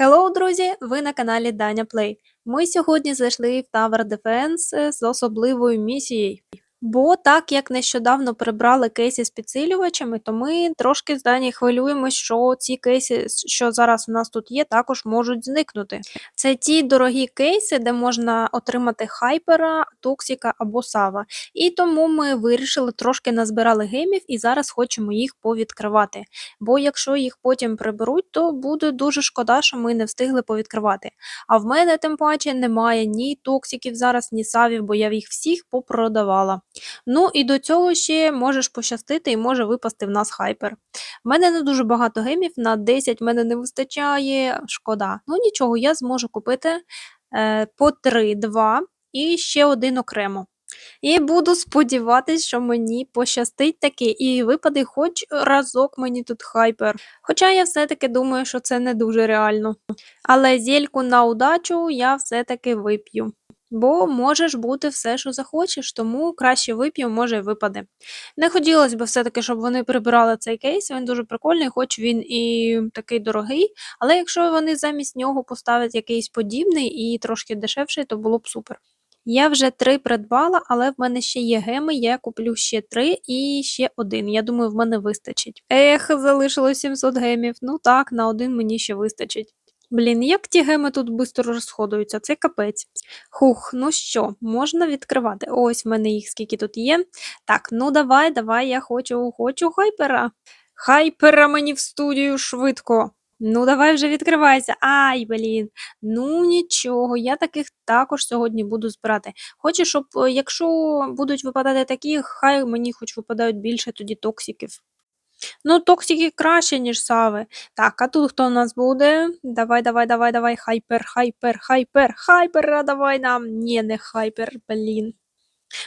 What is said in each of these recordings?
Hello, друзі! Ви на каналі Даня Плей. Ми сьогодні зайшли в Tower Defense е, з особливою місією. Бо так як нещодавно прибрали кейси з підсилювачами, то ми трошки з Дані хвилюємось, що ці кейси, що зараз у нас тут є, також можуть зникнути. Це ті дорогі кейси, де можна отримати хайпера, токсіка або сава. І тому ми вирішили трошки назбирали гемів і зараз хочемо їх повідкривати. Бо якщо їх потім приберуть, то буде дуже шкода, що ми не встигли повідкривати. А в мене тим паче немає ні токсиків зараз, ні савів, бо я їх всіх попродавала. Ну і до цього ще можеш пощастити і може випасти в нас хайпер. В мене не дуже багато гемів, на 10 в мене не вистачає, шкода. Ну нічого, я зможу купити е, по 3, 2 і ще один окремо. І буду сподіватись, що мені пощастить таки, і випаде хоч разок мені тут хайпер. Хоча я все-таки думаю, що це не дуже реально. Але зельку на удачу я все-таки вип'ю. Бо можеш бути все, що захочеш, тому краще вип'ю, може й випаде. Не хотілося б все-таки, щоб вони прибирали цей кейс, він дуже прикольний, хоч він і такий дорогий. Але якщо вони замість нього поставлять якийсь подібний і трошки дешевший, то було б супер. Я вже три придбала, але в мене ще є геми, я куплю ще три і ще один. Я думаю, в мене вистачить. Ех, залишилось 700 гемів. Ну так, на один мені ще вистачить. Блін, як ті геми тут швидко розходуються, це капець. Хух, ну що, можна відкривати. Ось в мене їх скільки тут є. Так, ну давай, давай, я хочу, хочу хайпера. Хайпера мені в студію швидко. Ну, давай вже відкривайся. Ай, блін. Ну нічого, я таких також сьогодні буду збирати. Хочу, щоб, е, якщо будуть випадати такі, хай мені хоч випадають більше тоді токсиків. Ну, токсики краще, ніж сави. Так, а тут хто у нас буде? Давай, давай, давай, давай. Хайпер, хайпер, хайпер, хайпер, давай нам. Ні, не хайпер, блін.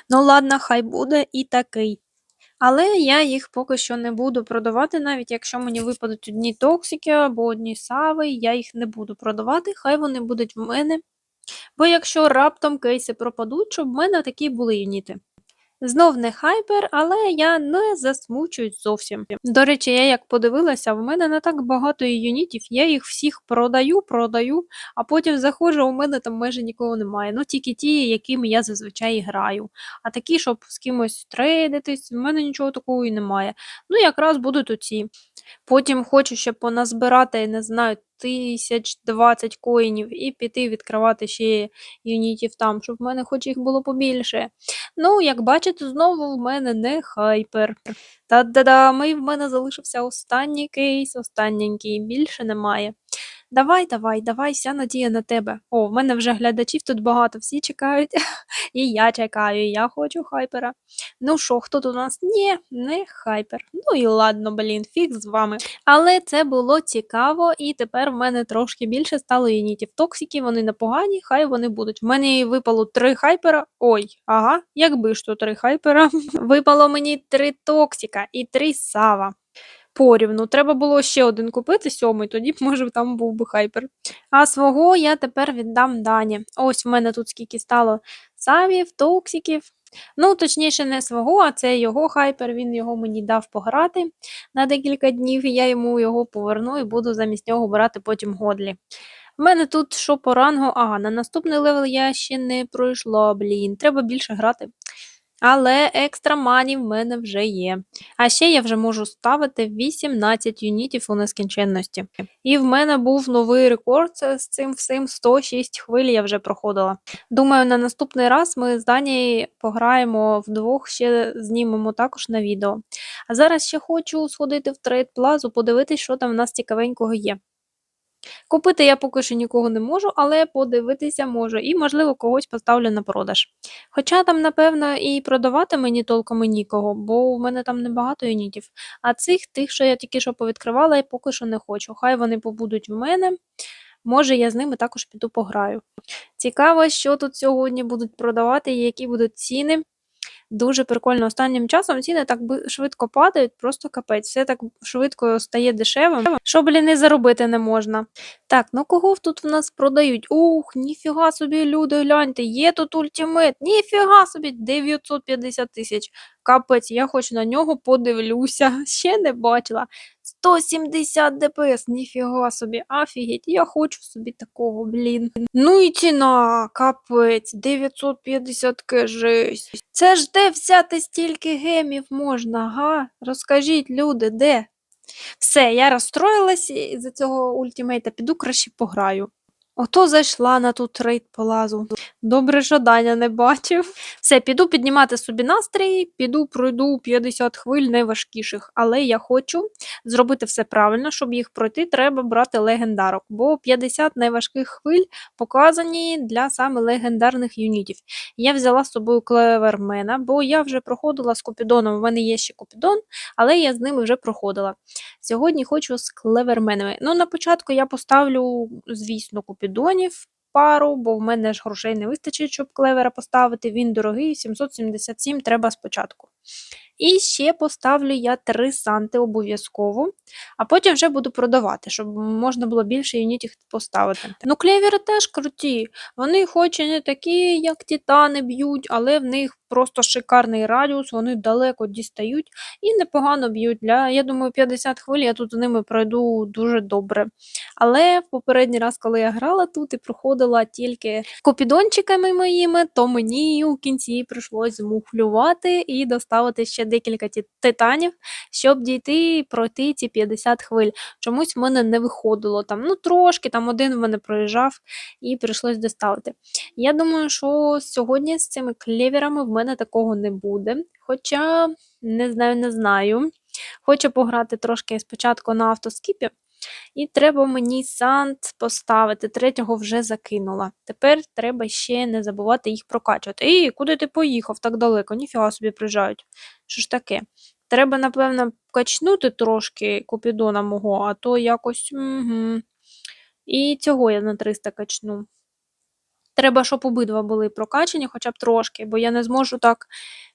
Ну, ладно, хай буде і такий. Але я їх поки що не буду продавати, навіть якщо мені випадуть одні токсики або одні сави, я їх не буду продавати, хай вони будуть в мене. Бо якщо раптом кейси пропадуть, щоб в мене такі були юніти. Знов не хайпер, але я не засмучуюсь зовсім. До речі, я як подивилася, в мене не так багато юнітів, я їх всіх продаю, продаю, а потім заходжу, у мене там майже нікого немає. Ну тільки ті, якими я зазвичай граю. А такі, щоб з кимось трейдитись, в мене нічого такого і немає. Ну, якраз будуть оці. Потім хочу ще поназбирати, не знаю, тисяч 20 коїнів і піти відкривати ще юнітів там, щоб в мене хоч їх було побільше. Ну, як бачите, знову в мене не хайпер. Та-да-да, ми в мене залишився останній кейс, останній, більше немає. Давай, давай, давай, вся надія на тебе. О, в мене вже глядачів тут багато, всі чекають. І я чекаю, я хочу хайпера. Ну що, хто тут у нас? Ні, не хайпер. Ну і ладно, блін, фіг з вами. Але це було цікаво, і тепер в мене трошки більше стало юнітів. Токсики, вони непогані, хай вони будуть. В мене випало три хайпера. Ой, ага, якби ж то три хайпера. Випало мені три токсика і три сава порівну. Треба було ще один купити, сьомий, тоді б, може, там був би хайпер. А свого я тепер віддам Дані. Ось в мене тут скільки стало савів, токсиків. Ну, точніше, не свого, а це його хайпер, він його мені дав пограти на декілька днів, і я йому його поверну і буду замість нього брати потім годлі. У мене тут що по рангу, ага, на наступний левел я ще не пройшла, блін, треба більше грати. Але екстра мані в мене вже є. А ще я вже можу ставити 18 юнітів у нескінченності. І в мене був новий рекорд з цим всім 106 хвиль я вже проходила. Думаю, на наступний раз ми з Данією пограємо вдвох, ще знімемо також на відео. А зараз ще хочу сходити в трейд плазу, подивитись, що там в нас цікавенького є. Купити я поки що нікого не можу, але подивитися можу і, можливо, когось поставлю на продаж. Хоча там, напевно, і продавати мені толком і нікого, бо в мене там небагато юнітів. А цих тих, що я тільки що повідкривала, я поки що не хочу. Хай вони побудуть в мене. Може, я з ними також піду пограю. Цікаво, що тут сьогодні будуть продавати і які будуть ціни. Дуже прикольно. Останнім часом ціни так швидко падають, просто капець. Все так швидко стає дешевим, що, блін, і заробити не можна. Так, ну кого тут в нас продають? Ух, ніфіга собі, люди, гляньте, є тут ультимейт, ніфіга собі, 950 тисяч. Капець, я хоч на нього подивлюся. Ще не бачила. 170 ДПС, ніфіга собі, офігеть, я хочу собі такого, блін. Ну і ціна, капець, 950 к жесть. Це ж де взяти стільки гемів можна, га? Розкажіть, люди, де? Все, я розстроїлась і за цього ультимейта піду краще пограю. Ото зайшла на ту трейд полазу. Добре, що Даня не бачив. Все, піду піднімати собі настрій, піду пройду 50 хвиль найважкіших. Але я хочу зробити все правильно, щоб їх пройти, треба брати легендарок, бо 50 найважких хвиль показані для саме легендарних юнітів. Я взяла з собою клевермена, бо я вже проходила з Купідоном. У мене є ще Купідон, але я з ними вже проходила. Сьогодні хочу з клеверменами. Ну, на початку я поставлю, звісно, Купідонів пару, бо в мене ж грошей не вистачить, щоб клевера поставити. Він дорогий, 777 треба спочатку. І ще поставлю я три санти обов'язково, а потім вже буду продавати, щоб можна було більше юнітів поставити. Ну, клевери теж круті. Вони хоч і не такі, як титани б'ють, але в них просто шикарний радіус, вони далеко дістають і непогано б'ють. Для, Я думаю, 50 хвиль я тут з ними пройду дуже добре. Але в попередній раз, коли я грала тут і проходила тільки копідончиками моїми, то мені у кінці прийшлось змухлювати і доставити ще декілька титанів, щоб дійти пройти ці 50 хвиль. Чомусь в мене не виходило там, ну трошки, там один в мене проїжджав і прийшлось доставити. Я думаю, що сьогодні з цими клеверами в мене такого не буде. Хоча не знаю, не знаю. Хочу пограти трошки спочатку на автоскіпі. І треба мені сант поставити. Третього вже закинула. Тепер треба ще не забувати їх прокачувати. Ей, куди ти поїхав так далеко? Ніфіга собі приїжджають. Що ж таке? Треба, напевно, качнути трошки купідона мого, а то якось. Угу. І цього я на 300 качну. Треба, щоб обидва були прокачані, хоча б трошки, бо я не зможу так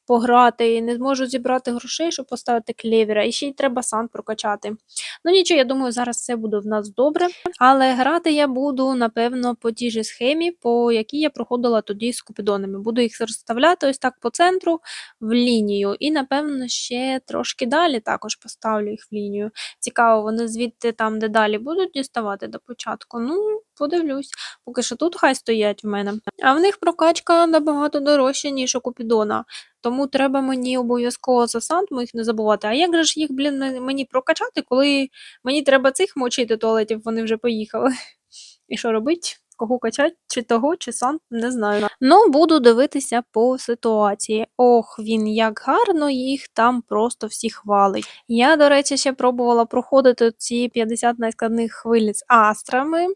пограти, не зможу зібрати грошей, щоб поставити клевера, і ще й треба сан прокачати. Ну нічого, я думаю, зараз все буде в нас добре. Але грати я буду, напевно, по тій же схемі, по якій я проходила тоді з купідонами. Буду їх розставляти ось так по центру в лінію. І, напевно, ще трошки далі також поставлю їх в лінію. Цікаво, вони звідти там, де далі будуть діставати до початку. Ну, подивлюсь. Поки що тут хай стоять в мене. А в них прокачка набагато дорожча, ніж у Купідона. Тому треба мені обов'язково за сант моїх не забувати. А як же ж їх, блін, мені прокачати, коли мені треба цих мочити туалетів, вони вже поїхали. І що робить? Кого качать, чи того, чи сант, не знаю. Ну, буду дивитися по ситуації. Ох, він як гарно їх там просто всі хвалить. Я, до речі, ще пробувала проходити ці 50 найскладних хвиль з астрами.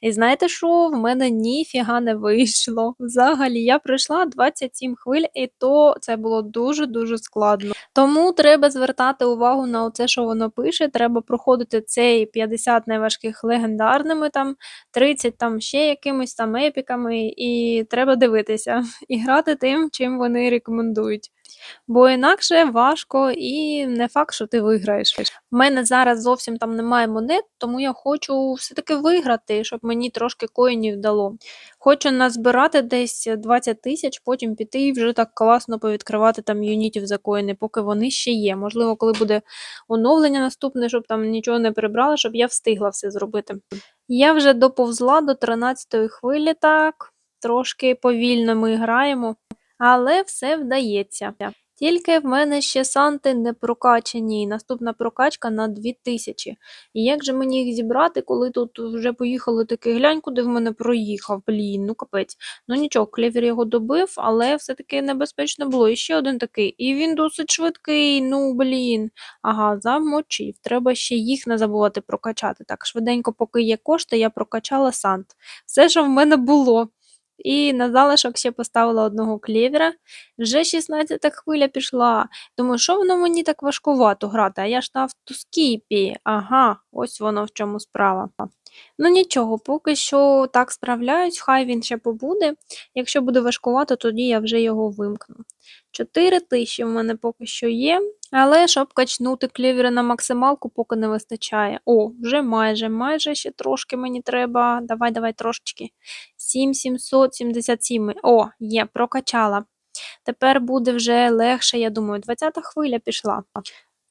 І знаєте що? В мене ніфіга не вийшло. Взагалі, я пройшла 27 хвиль, і то це було дуже-дуже складно. Тому треба звертати увагу на це, що воно пише. Треба проходити цей 50 найважких легендарними, там 30 там ще якимись там епіками, і треба дивитися і грати тим, чим вони рекомендують. Бо інакше важко і не факт, що ти виграєш. У мене зараз зовсім там немає монет, тому я хочу все-таки виграти, щоб мені трошки коїнів дало. Хочу назбирати десь 20 тисяч, потім піти і вже так класно повідкривати там юнітів за коїни, поки вони ще є. Можливо, коли буде оновлення наступне, щоб там нічого не прибрала, щоб я встигла все зробити. Я вже доповзла до 13-ї хвилі, так, трошки повільно ми граємо але все вдається. Тільки в мене ще санти не прокачані, наступна прокачка на 2000. І як же мені їх зібрати, коли тут вже поїхали такий глянь, куди в мене проїхав, блін, ну капець. Ну нічого, клевер його добив, але все-таки небезпечно було. І ще один такий. І він досить швидкий, ну блін. Ага, замочив. Треба ще їх не забувати прокачати. Так, швиденько, поки є кошти, я прокачала сант. Все, що в мене було. І на залишок ще поставила одного клевера. Вже 16 хвиля пішла. Думаю, що воно мені так важкувато грати, а я ж на автоскіпі. Ага, ось воно в чому справа. Ну нічого, поки що так справляюсь, хай він ще побуде. Якщо буде важкувато, тоді я вже його вимкну. 4 тисячі в мене поки що є, але щоб качнути клівери на максималку, поки не вистачає. О, вже майже, майже ще трошки мені треба. Давай, давай трошечки. 7777. О, є, прокачала. Тепер буде вже легше, я думаю, 20-та хвиля пішла.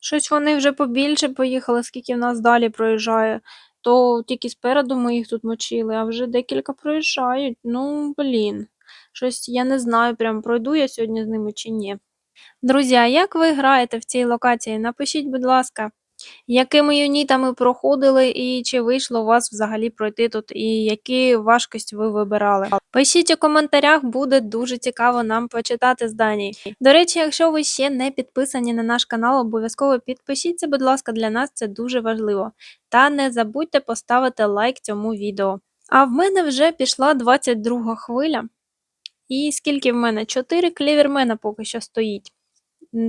Щось вони вже побільше поїхали, скільки в нас далі проїжджає. То тільки спереду ми їх тут мочили, а вже декілька проїжджають. Ну, блін. Щось я не знаю, прям пройду я сьогодні з ними чи ні. Друзі, а як ви граєте в цій локації? Напишіть, будь ласка, якими юнітами проходили і чи вийшло у вас взагалі пройти тут, і які важкості ви вибирали. Пишіть у коментарях, буде дуже цікаво нам почитати з Данії. До речі, якщо ви ще не підписані на наш канал, обов'язково підпишіться, будь ласка, для нас це дуже важливо. Та не забудьте поставити лайк цьому відео. А в мене вже пішла 22 хвиля. І скільки в мене? 4 клівермена поки що стоїть.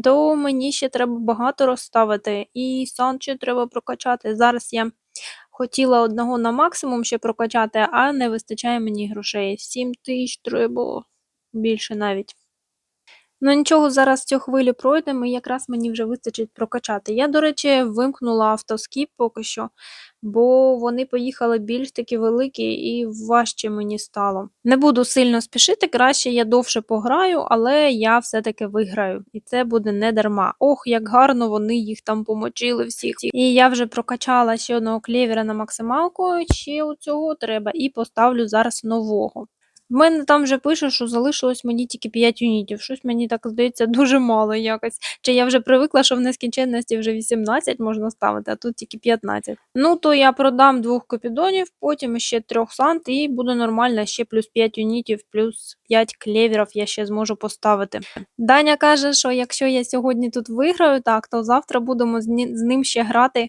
То мені ще треба багато розставити, і ще треба прокачати. Зараз я хотіла одного на максимум ще прокачати, а не вистачає мені грошей. 7 тисяч треба більше навіть. Ну нічого, зараз цю хвилю пройдемо, і якраз мені вже вистачить прокачати. Я, до речі, вимкнула автоскіп поки що, бо вони поїхали більш такі великі і важче мені стало. Не буду сильно спішити, краще я довше пограю, але я все-таки виграю. І це буде не дарма. Ох, як гарно вони їх там помочили всіх. І я вже прокачала ще одного клевера на максималку, ще у цього треба, і поставлю зараз нового. В мене там вже пише, що залишилось мені тільки 5 юнітів. Щось мені так здається дуже мало якось. Чи я вже привикла, що в нескінченності вже 18 можна ставити, а тут тільки 15. Ну, то я продам двох копідонів, потім ще трьох сант, і буде нормально, ще плюс 5 юнітів, плюс 5 клеверів я ще зможу поставити. Даня каже, що якщо я сьогодні тут виграю, так, то завтра будемо з ним ще грати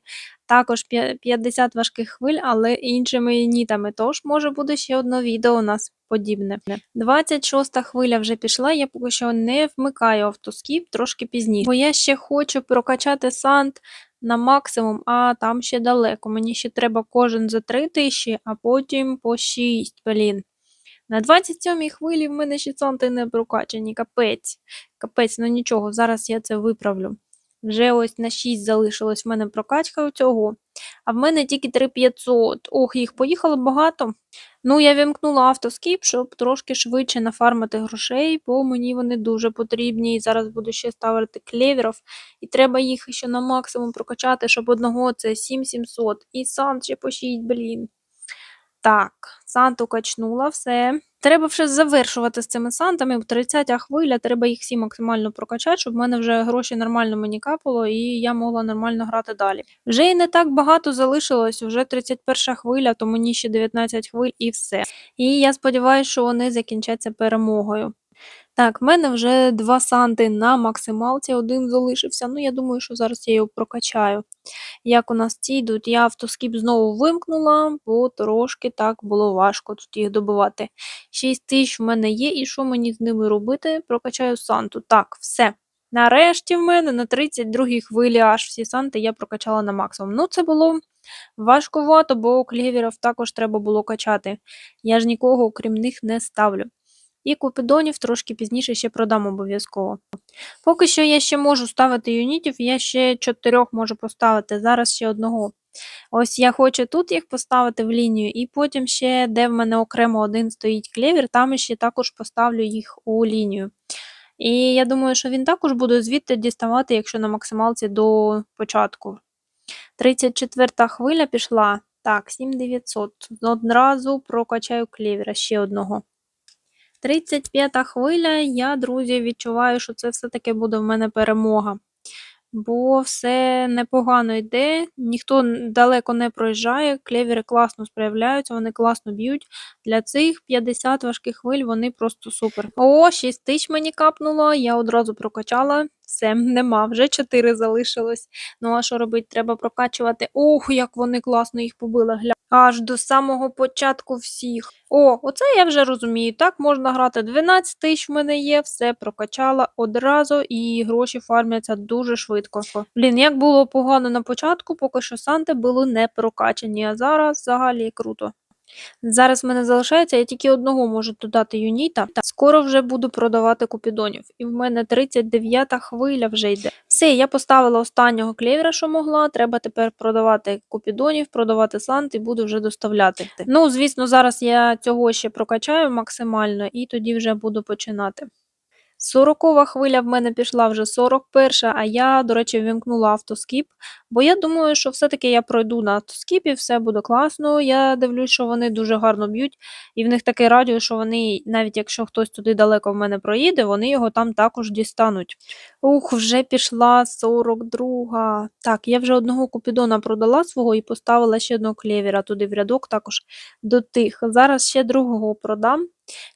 також 50 важких хвиль, але іншими юнітами. Тож може буде ще одне відео у нас подібне. 26 хвиля вже пішла, я поки що не вмикаю автоскіп трошки пізніше. Бо я ще хочу прокачати сант на максимум, а там ще далеко. Мені ще треба кожен за 3 тисячі, а потім по 6, блін. На 27-й хвилі в мене ще санти не прокачані, капець. Капець, ну нічого, зараз я це виправлю. Вже ось на 6 залишилось в мене прокачка у цього. А в мене тільки 3500. Ох, їх поїхало багато. Ну, я вімкнула автоскіп, щоб трошки швидше нафармити грошей, бо мені вони дуже потрібні. І зараз буду ще ставити клеверів. І треба їх ще на максимум прокачати, щоб одного це 7700. І сан ще по 6, блін. Так, санту качнула, все. Треба вже завершувати з цими сантами. 30 хвиля, треба їх всі максимально прокачати, щоб в мене вже гроші нормально мені капало, і я могла нормально грати далі. Вже і не так багато залишилось, вже 31 хвиля, то мені ще 19 хвиль і все. І я сподіваюся, що вони закінчаться перемогою. Так, в мене вже два санти на максималці, один залишився. Ну, я думаю, що зараз я його прокачаю. Як у нас ці йдуть, я автоскіп знову вимкнула, бо трошки так було важко тут їх добивати. 6 тисяч в мене є, і що мені з ними робити? Прокачаю санту. Так, все. Нарешті в мене на 32-й хвилі аж всі санти я прокачала на максимум. Ну, це було важкувато, бо клєвірів також треба було качати. Я ж нікого, окрім них, не ставлю. І купідонів трошки пізніше ще продам обов'язково. Поки що я ще можу ставити юнітів, я ще чотирьох можу поставити, зараз ще одного. Ось я хочу тут їх поставити в лінію, і потім ще, де в мене окремо один стоїть клевір, там ще також поставлю їх у лінію. І я думаю, що він також буде звідти діставати, якщо на максималці до початку. 34 хвиля пішла. Так, 7900. Одразу прокачаю клевіра ще одного. 35 хвиля, я, друзі, відчуваю, що це все-таки буде в мене перемога. Бо все непогано йде, ніхто далеко не проїжджає, клевери класно справляються, вони класно б'ють. Для цих 50 важких хвиль вони просто супер. О, 6 тисяч мені капнуло, я одразу прокачала. Все, нема, вже 4 залишилось. Ну а що робити? Треба прокачувати. Ох, як вони класно їх побили. Гля. Аж до самого початку всіх. О, оце я вже розумію. Так можна грати 12 тисяч в мене є, все прокачала одразу, і гроші фармляться дуже швидко. Блін, як було погано на початку, поки що санти були не прокачані, а зараз взагалі круто. Зараз в мене залишається, я тільки одного можу додати юніта. Скоро вже буду продавати купідонів. І в мене 39-та хвиля вже йде. Все, я поставила останнього клевера, що могла. Треба тепер продавати купідонів, продавати сант і буду вже доставляти. Ну, звісно, зараз я цього ще прокачаю максимально і тоді вже буду починати. Сорокова хвиля в мене пішла вже 41, а я, до речі, ввімкнула автоскіп, бо я думаю, що все-таки я пройду на автоскіпі, все буде класно. Я дивлюсь, що вони дуже гарно б'ють, і в них таке радіо, що вони, навіть якщо хтось туди далеко в мене проїде, вони його там також дістануть. Ух, вже пішла 42. Так, я вже одного купідона продала свого і поставила ще одного клевера туди в рядок, також до тих. Зараз ще другого продам.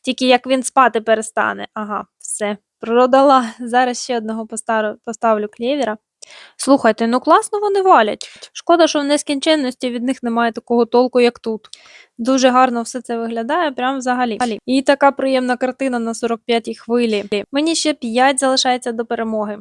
Тільки як він спати перестане. Ага, все, продала. Зараз ще одного поставлю, клевера. Слухайте, ну класно вони валять. Шкода, що в нескінченності від них немає такого толку, як тут. Дуже гарно все це виглядає, прям взагалі. І така приємна картина на 45-й хвилі. Мені ще 5 залишається до перемоги.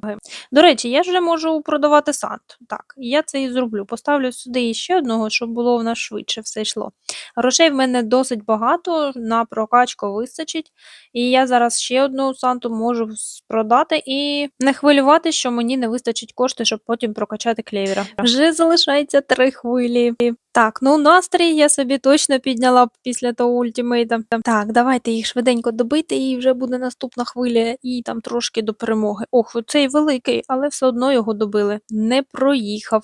До речі, я вже можу продавати Санту. Так, я це і зроблю. Поставлю сюди ще одного, щоб було в нас швидше все йшло. Грошей в мене досить багато, на прокачку вистачить. І я зараз ще одну Санту можу продати і не хвилювати, що мені не вистачить кошти, щоб потім прокачати клевера. Вже залишається три хвилі. Так, ну настрій я собі точно підняла після того ультимейта. Так, давайте їх швиденько добити, і вже буде наступна хвиля, і там трошки до перемоги. Ох, цей великий, але все одно його добили. Не проїхав.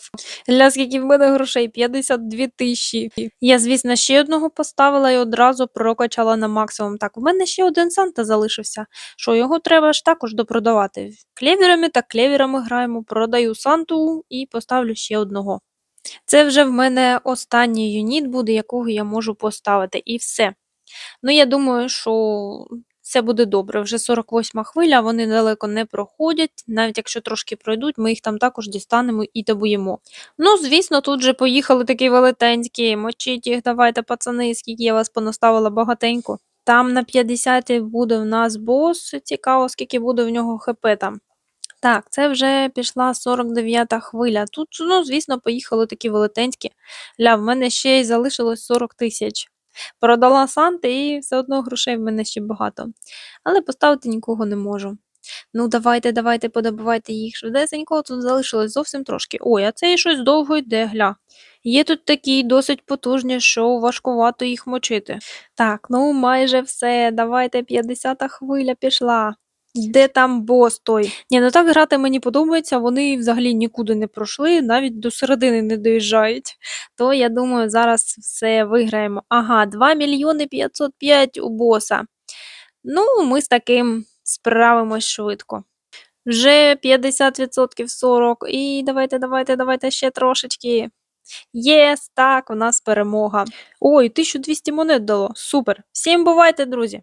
Ля, скільки в мене грошей? 52 тисячі. Я, звісно, ще одного поставила і одразу прокачала на максимум. Так, у мене ще один Санта залишився. Що його треба ж також допродавати. Клевірами та клевірами граємо. Продаю Санту і поставлю ще одного. Це вже в мене останній юніт буде, якого я можу поставити, і все. Ну, я думаю, що це буде добре. Вже 48 хвиля, вони далеко не проходять. Навіть якщо трошки пройдуть, ми їх там також дістанемо і добуємо. Ну, звісно, тут же поїхали такі велетенські. Мочіть їх, давайте, пацани, скільки я вас понаставила багатенько. Там на 50 буде в нас бос. Цікаво, скільки буде в нього хп там. Так, це вже пішла 49-та хвиля. Тут, ну, звісно, поїхали такі велетенські. Ля, в мене ще й залишилось 40 тисяч. Продала Санти і все одно грошей в мене ще багато. Але поставити нікого не можу. Ну, давайте, давайте, подобивайте їх швидесенько, тут залишилось зовсім трошки. Ой, а цей щось довго йде, гля. Є тут такі досить потужні, що важкувато їх мочити. Так, ну майже все. Давайте 50-та хвиля пішла. Де там бос той? Ні, ну так грати мені подобається, вони взагалі нікуди не пройшли, навіть до середини не доїжджають. То я думаю, зараз все виграємо. Ага, 2 мільйони 505 у боса. Ну, ми з таким справимось швидко. Вже 50% 40. І давайте, давайте, давайте ще трошечки. Єс, так, у нас перемога. Ой, 1200 монет дало. Супер. Всім бувайте, друзі!